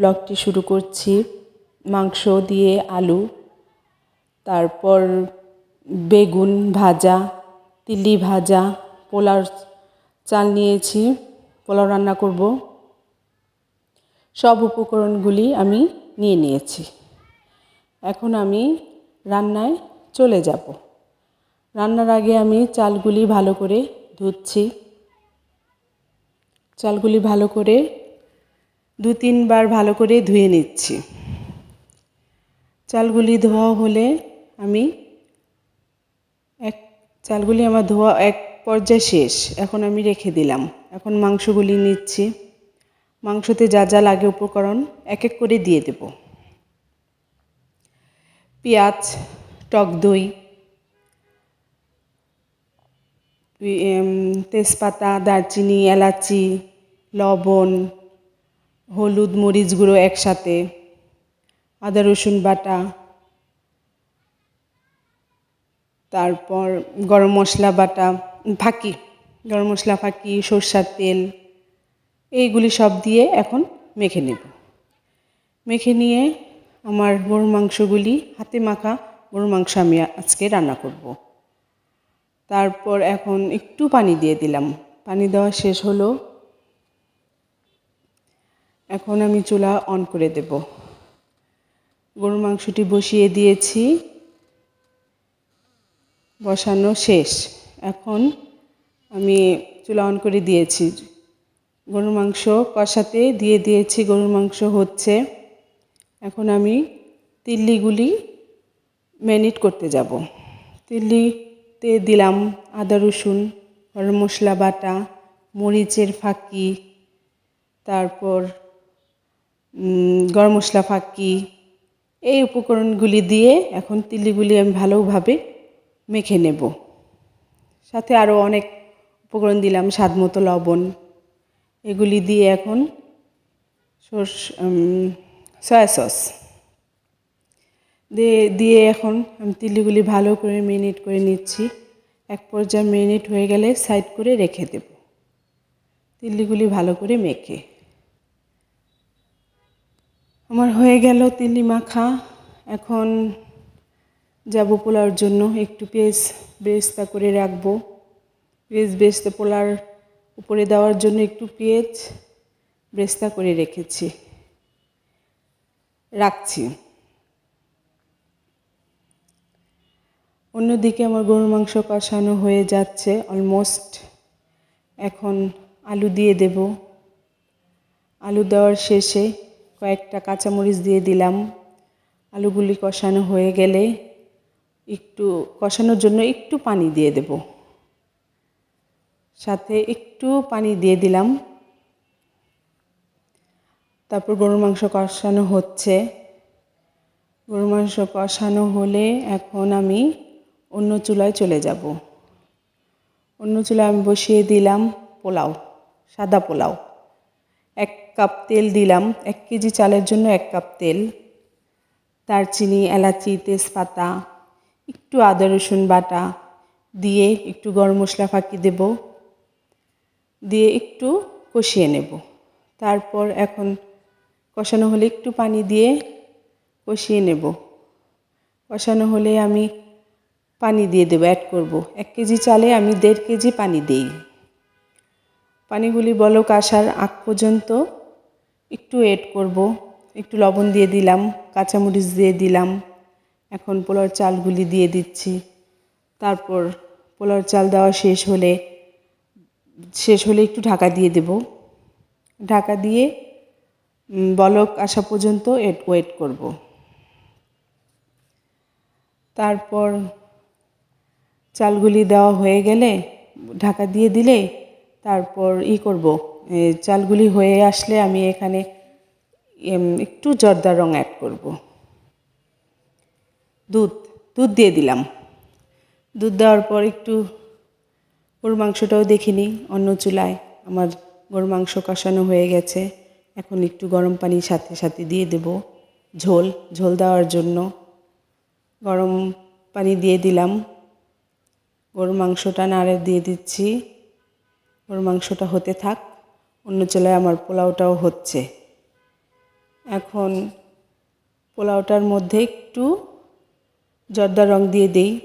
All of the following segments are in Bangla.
ব্লগটি শুরু করছি। মাংস দিয়ে আলু, তারপর বেগুন ভাজা, তিলি ভাজা পোলার চাল নিয়েছি, পোলাও রান্না করব। সব উপকরণগুলি আমি নিয়ে নিয়েছি। এখন আমি রান্নায় চলে যাব। রান্নার আগে আমি চালগুলি ভালো করে ধুচ্ছি। চালগুলি ভালো করে দু তিনবার ভালো করে ধুয়ে নিচ্ছি। চালগুলি ধোয়া হলে আমি এক, চালগুলি আমার ধোয়া এক পর্যায়ে শেষ, এখন আমি রেখে দিলাম। এখন মাংসগুলি নিচ্ছি। মাংসতে যা যা লাগে উপকরণ এক এক করে দিয়ে দেব। পেঁয়াজ, টক দই তেজপাতা, দারচিনি, এলাচি, লবণ হলুদ মরিচ গুঁড়ো একসাথে, আদা রসুন বাটা, তারপর গরম মশলা বাটা, ফাঁকি, গরম মশলা, ফাঁকি, সর্ষার তেল, এইগুলি সব দিয়ে এখন মেখে নেব। মেখে নিয়ে আমার গরুর মাংসগুলি, হাতে মাখা গরুর মাংস আমি আজকে রান্না করব। তারপর এখন একটু পানি দিয়ে দিলাম। পানি দেওয়া শেষ হলো। এখন আমি চুলা অন করে দেব। গরুর মাংসটি বসিয়ে দিয়েছি। বসানো শেষ। এখন আমি চুলা অন করে দিয়েছি। গরুর মাংস কষাতে দিয়ে দিয়েছি, গরুর মাংস হচ্ছে। এখন আমি তিল্লিগুলি ম্যারিনেট করতে যাব। তিল্লিতে দিলাম আদা, রসুন গরম মশলা বাটা, মরিচের ফাঁকি, তারপর গরম মশলা ফাঁকি, এই উপকরণগুলি দিয়ে এখন তিল্লিগুলি আমি ভালোভাবে মেখে নেব। সাথে আরও অনেক উপকরণ দিলাম স্বাদ মতো লবণ। এগুলি দিয়ে এখন সর্ষ সয়া সস। দিয়ে দিয়ে এখন আমি তিলিগুলি ভালো করে মেরিনেট করে নিচ্ছি। এক পর্যায়ে মেরিনেট হয়ে গেলে সাইড করে রেখে দেব। তিল্লিগুলি ভালো করে মেখে। আমার হয়ে গেল তিল্লি মাখা। এখন যাব পোলার জন্য। একটু পেঁয়াজ বেস্তা করে রাখব। পেঁয়াজ বেস্তা পোলার উপরে দেওয়ার জন্য একটু পেঁয়াজ বেস্তা করে রেখেছি। রাখছি। অন্যদিকে আমার গরুর মাংস কষানো হয়ে যাচ্ছে অলমোস্ট এখন আলু দিয়ে দেব। আলু দেওয়ার শেষে কয়েকটা কাঁচামরিচ দিয়ে দিলাম। আলুগুলি কষানো হয়ে গেলে একটু কষানোর জন্য একটু পানি দিয়ে দেব। সাথে একটু পানি দিয়ে দিলাম। তারপর গরুর মাংস কষানো হচ্ছে। গরুর মাংস কষানো হলে এখন আমি অন্য চুলায় চলে যাব। অন্য চুলায় আমি বসিয়ে দিলাম পোলাও, সাদা পোলাও। এক কাপ তেল দিলাম, এক কেজি চালের জন্য এক কাপ তেল, দারচিনি, এলাচি, তেজপাতা, একটু আদা, রসুন বাটা দিয়ে একটু গরম মশলা ফাঁকি দেব, দিয়ে একটু কষিয়ে নেব। তারপর এখন কষানো হলে একটু পানি দিয়ে কষিয়ে নেব। কষানো হলে আমি পানি দিয়ে দেবো অ্যাড করব। এক কেজি চালে আমি দেড় কেজি পানি দিই। পানিগুলি বলক আসার আগ পর্যন্ত একটু এড করব। একটু লবণ দিয়ে দিলাম, কাঁচামরিচ দিয়ে দিলাম। এখন পোলার চালগুলি দিয়ে দিচ্ছি। তারপর পোলার চাল দেওয়া শেষ হলে শেষ হলে একটু ঢাকা দিয়ে দেব। ঢাকা দিয়ে বলক আসা পর্যন্ত এড ওয়েট করব। তারপর চালগুলি দেওয়া হয়ে গেলে, ঢাকা দিয়ে দিলে তারপর ই করব। চালগুলি হয়ে আসলে আমি এখানে একটু জর্দার রং অ্যাড করব। দুধ দুধ দিয়ে দিলাম। দুধ দেওয়ার পর একটু গরুর মাংসটাও দেখিনি অন্য চুলায়। আমার গরুর মাংস কষানো হয়ে গেছে। এখন একটু গরম পানি সাথে সাথে দিয়ে দেব। ঝোল ঝোল দেওয়ার জন্য গরম পানি দিয়ে দিলাম। গরুর মাংসটা নাড়ে দিয়ে দিচ্ছি। গরুর মাংসটা হতে থাক। অন্য চুলায় আমার পোলাওটাও হচ্ছে। এখন পোলাওটার মধ্যে একটু জর্দা রং দিয়ে দিই।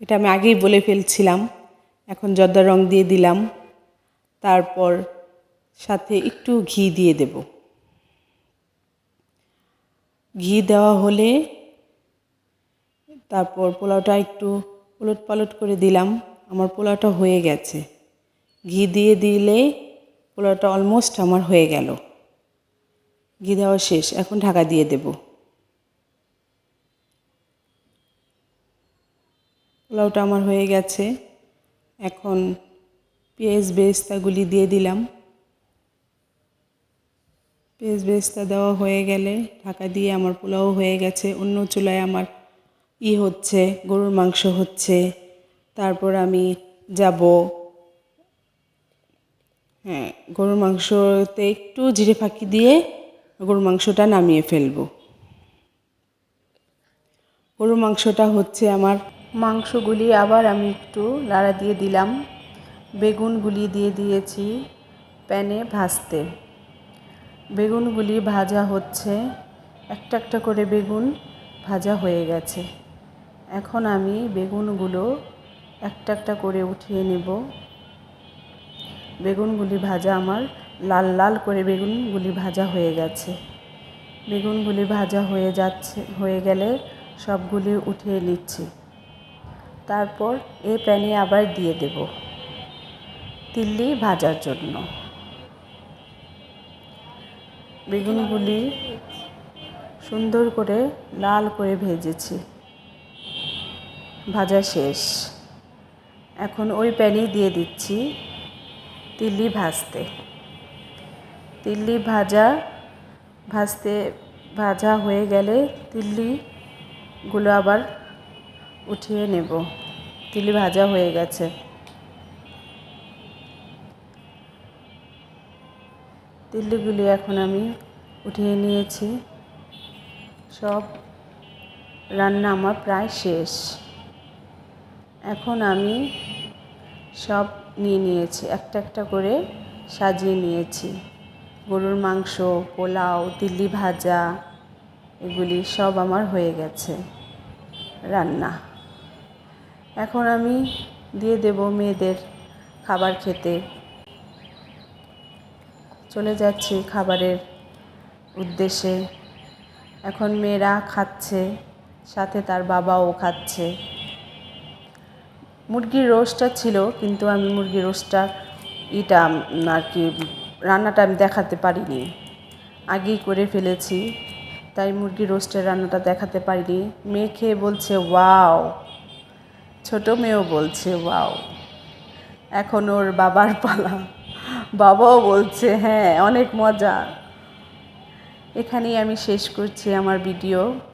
এটা আমি আগেই বলে ফেলছিলাম, এখন জর্দা রং দিয়ে দিলাম। তারপর সাথে একটু ঘি দিয়ে দেব। ঘি দেওয়া হলে তারপর পোলাওটা একটু উলট পালট করে দিলাম। আমার পোলাওটা হয়ে গেছে। ঘি দিয়ে দিলে পোলাওটা অলমোস্ট আমার হয়ে গেল। ঘি দেওয়া শেষ, এখন ঢাকা দিয়ে দেব। পোলাওটা আমার হয়ে গেছে। এখন পেঁয়াজ বেস্তাগুলি দিয়ে দিলাম। পেঁয়াজ বেস্তা দেওয়া হয়ে গেলে ঢাকা দিয়ে আমার পোলাও হয়ে গেছে। অন্য চুলায় আমার ই হচ্ছে, গরুর মাংস হচ্ছে। তারপর আমি যাব হ্যাঁ গরুর মাংসতে একটু জিরে ফাঁকি দিয়ে গরুর মাংসটা নামিয়ে ফেলব। গরুর মাংসটা হচ্ছে আমার মাংসগুলি আবার আমি একটু লাড়া দিয়ে দিলাম। বেগুনগুলি দিয়ে দিয়েছি প্যানে ভাজতে। বেগুনগুলি ভাজা হচ্ছে, একটা একটা করে বেগুন ভাজা হয়ে গেছে। এখন আমি বেগুনগুলো একটা একটা করে উঠিয়ে নেব। বেগুনগুলি ভাজা আমার লাল লাল করে বেগুনগুলি ভাজা হয়ে গেছে। বেগুনগুলি ভাজা হয়ে যাচ্ছে, হয়ে গেলে সবগুলি উঠিয়ে নিচ্ছি। তারপর এ প্যানে আবার দিয়ে দেব তিল্লি ভাজার জন্য। বেগুনগুলি সুন্দর করে লাল করে ভেজেছি। ভাজা শেষ। এখন ওই প্যানেই দিয়ে দিচ্ছি তিল্লি ভাজতে। তিল্লি ভাজা, ভাজতে, ভাজা হয়ে গেলে তিল্লিগুলো আবার উঠিয়ে নেব। তিল্লি ভাজা হয়ে গেছে। তিল্লিগুলি এখন আমি উঠিয়ে নিয়েছি। সব রান্না আমার প্রায় শেষ। এখন আমি সব নিয়ে নিয়েছি। একটা একটা করে সাজিয়ে নিয়েছি। গরুর মাংস, পোলাও দিল্লি ভাজা, এগুলি সব আমার হয়ে গেছে রান্না। এখন আমি দিয়ে দেব মেয়েদের খাবার খেতে। চলে যাচ্ছি খাবারের উদ্দেশ্যে। এখন মেয়েরা খাচ্ছে, সাথে তার বাবাও খাচ্ছে। মুরগির রোস্টটা ছিল, কিন্তু আমি মুরগির রোস্টটা, ইটা আর কি, রান্নাটা আমি দেখাতে পারিনি। আগেই করে ফেলেছি, তাই মুরগির রোস্টের রান্নাটা দেখাতে পারিনি। মেয়ে খেয়ে বলছে, ওয়াও। ছোটো মেয়েও বলছে, ওয়াও। এখন ওর বাবার পালা। বাবাও বলছে হ্যাঁ অনেক মজা। এখানেই আমি শেষ করছি আমার ভিডিও।